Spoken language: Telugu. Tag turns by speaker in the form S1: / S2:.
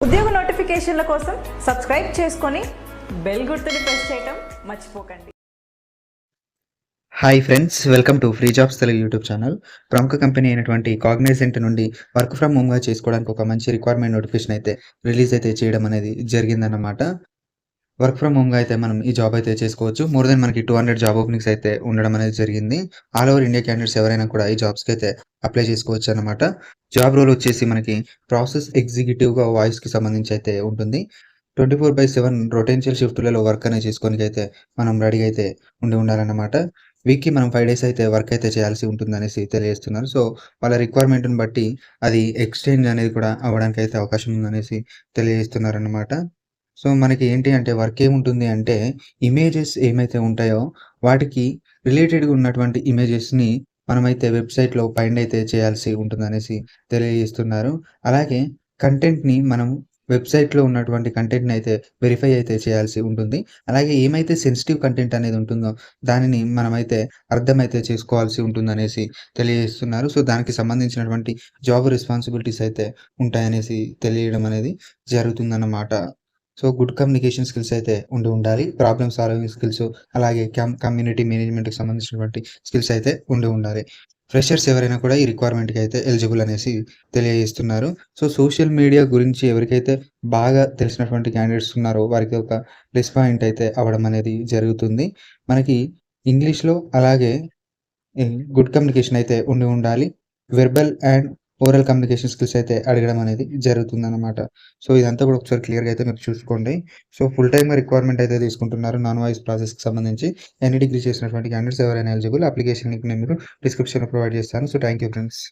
S1: ఉద్యోగ నోటిఫికేషన్ల కోసం సబ్స్క్రైబ్ చేసుకొని బెల్ గుర్తుని ప్రెస్ చేయటం మర్చిపోకండి.
S2: Hi friends welcome to free jobs Telugu YouTube channel ప్రముఖ కంపెనీ అయినటువంటి కాగ్నైజెంట్ నుండి వర్క్ ఫ్రమ్ హోమ్గా చేసుకోవడానికి ఒక మంచి రిక్వైర్మెంట్ నోటిఫికేషన్ అయితే రిలీజ్ అయితే చేయడం అనేది జరిగిందన్నమాట. వర్క్ ఫ్రమ్ హోమ్గా అయితే మనం ఈ జాబ్ అయితే చేసుకోవచ్చు. మోర్ దెన్ మనకి టూ హండ్రెడ్ జాబ్ ఓపెనింగ్స్ అయితే ఉండడం అనేది జరిగింది. ఆల్ ఓవర్ ఇండియా క్యాండిడేట్స్ ఎవరైనా కూడా ఈ జాబ్స్కి అయితే అప్లై చేసుకోవచ్చు అనమాట జాబ్ రోల్ వచ్చేసి మనకి ప్రాసెస్ ఎగ్జిక్యూటివ్గా వాయిస్కి సంబంధించి అయితే ఉంటుంది. Twenty four by seven rotational షిఫ్ట్లలో work అనేది చేసుకోనికి అయితే మనం రెడీ అయితే ఉండి ఉండాలన్నమాట. వీక్కి మనం ఫైవ్ డేస్ అయితే వర్క్ అయితే చేయాల్సి ఉంటుంది అనేసి తెలియజేస్తున్నారు. సో వాళ్ళ రిక్వైర్మెంట్ని బట్టి అది ఎక్స్చేంజ్ అనేది కూడా అవ్వడానికి అయితే అవకాశం ఉందనేసి తెలియజేస్తున్నారు అనమాట సో మనకి ఏంటి అంటే వర్క్ ఏముంటుంది అంటే ఇమేజెస్ ఏమైతే ఉంటాయో వాటికి రిలేటెడ్గా ఉన్నటువంటి ఇమేజెస్ని మనమైతే వెబ్సైట్లో ఫైండ్ అయితే చేయాల్సి ఉంటుంది అనేసి తెలియజేస్తున్నారు. అలాగే కంటెంట్ని మనం వెబ్సైట్లో ఉన్నటువంటి కంటెంట్ని అయితే వెరిఫై అయితే చేయాల్సి ఉంటుంది. అలాగే ఏమైతే సెన్సిటివ్ కంటెంట్ అనేది ఉంటుందో దానిని మనమైతే అర్థమైతే చేసుకోవాల్సి ఉంటుందనేసి తెలియజేస్తున్నారు. సో దానికి సంబంధించినటువంటి జాబ్ రెస్పాన్సిబిలిటీస్ అయితే ఉంటాయనేసి తెలియడం అనేది జరుగుతుందన్నమాట. సో గుడ్ కమ్యూనికేషన్ స్కిల్స్ అయితే ఉండి ఉండాలి. ప్రాబ్లమ్ సాల్వింగ్ స్కిల్స్ అలాగే కమ్యూనిటీ మేనేజ్మెంట్కి సంబంధించినటువంటి స్కిల్స్ అయితే ఉండి ఉండాలి. ఫ్రెషర్స్ ఎవరైనా కూడా ఈ రిక్వైర్మెంట్కి అయితే ఎలిజిబుల్ అనేసి తెలియజేస్తున్నారు. సో సోషల్ మీడియా గురించి ఎవరికైతే బాగా తెలిసినటువంటి క్యాండిడేట్స్ ఉన్నారో వారికి ఒక ప్లస్ పాయింట్ అయితే అవ్వడం అనేది జరుగుతుంది. మనకి ఇంగ్లీష్లో అలాగే గుడ్ కమ్యూనికేషన్ అయితే ఉండి ఉండాలి. Verbal and oral communication skills అయితే అడగడం అనేది జరుగుతుంది అనమాట సో ఇదంతా కూడా ఒకసారి క్లియర్గా అయితే మీరు చూసుకోండి. సో ఫుల్ టైమ్ రిక్వైర్మెంట్ అయితే తీసుకుంటున్నారు నాన్ వాయిస్ ప్రాసెస్కి సంబంధించి. ఎన్ని డిగ్రీ చేసినటువంటి క్యాండిడేట్స్ ఎవరైనా ఎలిజిబుల్ అప్లికేషన్ లింక్ నేను మీరు డిస్క్రిప్షన్లో ప్రొవైడ్ చేస్తాను. So thank you friends